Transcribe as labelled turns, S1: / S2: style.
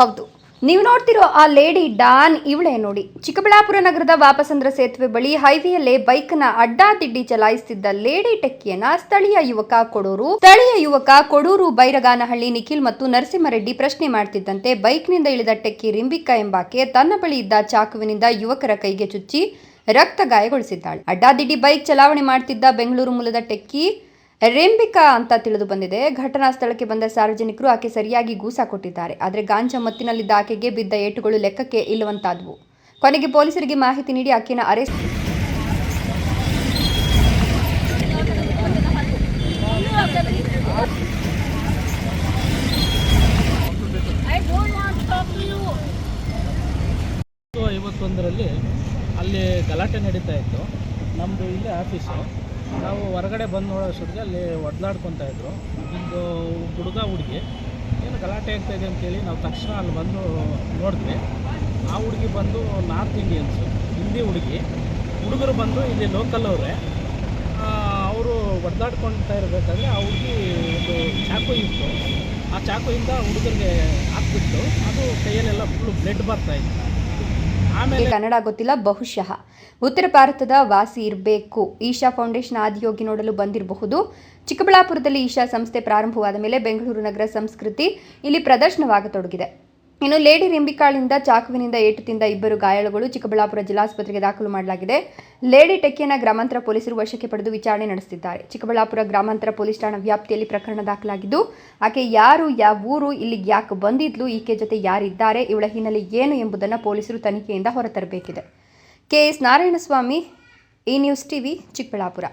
S1: ಹೌದು. ನೀವು ನೋಡ್ತಿರೋ ಆ ಲೇಡಿ ಡಾನ್ ಇವಳೆ ನೋಡಿ. ಚಿಕ್ಕಬಳ್ಳಾಪುರ ನಗರದ ವಾಪಸಂದ್ರ ಸೇತುವೆ ಬಳಿ ಹೈವೇಯಲ್ಲೇ ಬೈಕ್ನ ಅಡ್ಡಾದಿಡ್ಡಿ ಚಲಾಯಿಸುತ್ತಿದ್ದ ಲೇಡಿ ಟೆಕ್ಕಿಯನ್ನ ಸ್ಥಳೀಯ ಯುವಕ ಕೊಡೂರು, ಸ್ಥಳೀಯ ಯುವಕ ಕೊಡೂರು ಬೈರಗಾನಹಳ್ಳಿ ನಿಖಿಲ್ ಮತ್ತು ನರಸಿಂಹರೆಡ್ಡಿ ಪ್ರಶ್ನೆ ಮಾಡ್ತಿದ್ದಂತೆ ಬೈಕ್ನಿಂದ ಇಳಿದ ಟೆಕ್ಕಿ ರಿಂಬಿಕಾ ಎಂಬಾಕೆ ತನ್ನ ಬಳಿ ಇದ್ದ ಚಾಕುವಿನಿಂದ ಯುವಕರ ಕೈಗೆ ಚುಚ್ಚಿ ರಕ್ತ ಗಾಯಗೊಳಿಸಿದ್ದಾಳೆ. ಅಡ್ಡಾದಿಡ್ಡಿ ಬೈಕ್ ಚಲಾವಣೆ ಮಾಡ್ತಿದ್ದ ಬೆಂಗಳೂರು ಮೂಲದ ಟೆಕ್ಕಿ ರೆಂಬಿಕಾ ಅಂತ ತಿಳಿದು ಬಂದಿದೆ. ಘಟನಾ ಸ್ಥಳಕ್ಕೆ ಬಂದ ಸಾರ್ವಜನಿಕರು ಆಕೆ ಸರಿಯಾಗಿ ಗೂಸಾ ಕೊಟ್ಟಿದ್ದಾರೆ. ಆದರೆ ಗಾಂಜಾ ಮತ್ತಿನಲ್ಲಿದ್ದ ಆಕೆಗೆ ಬಿದ್ದ ಏಟುಗಳು ಲೆಕ್ಕಕ್ಕೆ ಇಲ್ಲವಂತಾದವು. ಕೊನೆಗೆ ಪೊಲೀಸರಿಗೆ ಮಾಹಿತಿ ನೀಡಿ ಆಕೆನ ಅರೆಸ್ಟ್
S2: ಐವತ್ತೊಂದರಲ್ಲಿ ಅಲ್ಲಿ ಗಲಾಟೆ ನಡೀತಾ ಇತ್ತು. ನಮ್ಮದು ಇಲ್ಲೇ ಆಫೀಸು ನಾವು ಹೊರಗಡೆ ಬಂದು ನೋಡೋಷ್ಟೊತ್ತಿಗೆ ಅಲ್ಲಿ ಒಡ್ಲಾಡ್ಕೊತಾ ಇದ್ರು. ಒಂದು ಹುಡುಗ ಹುಡುಗಿ. ಏನು ಗಲಾಟೆ ಆಗ್ತಾ ಇದೆ ಅಂತೇಳಿ ನಾವು ತಕ್ಷಣ ಅಲ್ಲಿ ಬಂದು ನೋಡಿದ್ವಿ. ಆ ಹುಡುಗಿ ಬಂದು ನಾರ್ತ್ ಇಂಡಿಯನ್ಸು, ಹಿಂದಿ ಹುಡುಗಿ. ಹುಡುಗರು ಬಂದು ಇಲ್ಲಿ ಲೋಕಲ್ ಅವರೇ. ಅವರು ಒಡ್ದಾಡ್ಕೊಳ್ತಾ ಇರಬೇಕಾದ್ರೆ ಆ ಹುಡುಗಿ ಒಂದು ಚಾಕು ಇತ್ತು ಆ ಚಾಕುಯಿಂದ ಹುಡುಗರಿಗೆ ಹಾಕ್ಬಿಟ್ಟು ಅದು ಕೈಯಲ್ಲೆಲ್ಲ ಫುಲ್ಲು ಬ್ಲಡ್ ಬರ್ತಾ ಇತ್ತು. ಆಮೇಲೆ
S1: ಆಕೆ ಕನ್ನಡ ಗೊತ್ತಿಲ್ಲ, ಬಹುಶಃ. ಉತ್ತರ ಭಾರತದ ವಾಸಿ ಇರಬೇಕು. ಈಶಾ ಫೌಂಡೇಶನ್ ಆದಿಯೋಗಿ ನೋಡಲು ಬಂದಿರಬಹುದು. ಚಿಕ್ಕಬಳ್ಳಾಪುರದಲ್ಲಿ ಈಶಾ ಸಂಸ್ಥೆ ಪ್ರಾರಂಭವಾದ ಮೇಲೆ ಬೆಂಗಳೂರು ನಗರ ಸಂಸ್ಕೃತಿ ಇಲ್ಲಿ ಪ್ರದರ್ಶನವಾಗತೊಡಗಿದೆ. ಇನ್ನು ಲೇಡಿ ರಿಂಬಿಕಾಳಿಂದ, ಚಾಕುವಿನಿಂದ ಏಟು ತಿಂದ ಇಬ್ಬರು ಗಾಯಾಳುಗಳು ಚಿಕ್ಕಬಳ್ಳಾಪುರ ಜಿಲ್ಲಾಸ್ಪತ್ರೆಗೆ ದಾಖಲು ಮಾಡಲಾಗಿದೆ ಲೇಡಿ ಟೆಕ್ಕಿಯನ್ನ ಗ್ರಾಮಾಂತರ ಪೊಲೀಸರು ವಶಕ್ಕೆ ಪಡೆದು ವಿಚಾರಣೆ ನಡೆಸುತ್ತಿದ್ದಾರೆ. ಚಿಕ್ಕಬಳ್ಳಾಪುರ ಗ್ರಾಮಾಂತರ ಪೊಲೀಸ್ ಠಾಣಾ ವ್ಯಾಪ್ತಿಯಲ್ಲಿ ಪ್ರಕರಣ ದಾಖಲಾಗಿದ್ದು, ಆಕೆ ಯಾರು, ಯಾವ ಊರು, ಇಲ್ಲಿಗೆ ಯಾಕೆ ಬಂದಿದ್ಲು, ಈಕೆ ಜೊತೆ ಯಾರಿದ್ದಾರೆ, ಇವಳ ಹಿನ್ನೆಲೆ ಏನು ಎಂಬುದನ್ನು ಪೊಲೀಸರು ತನಿಖೆಯಿಂದ ಹೊರತರಬೇಕಿದೆ. ಕೆಎಸ್ ನಾರಾಯಣಸ್ವಾಮಿ, ಈ ನ್ಯೂಸ್ ಟಿವಿ ಚಿಕ್ಕಬಳ್ಳಾಪುರ.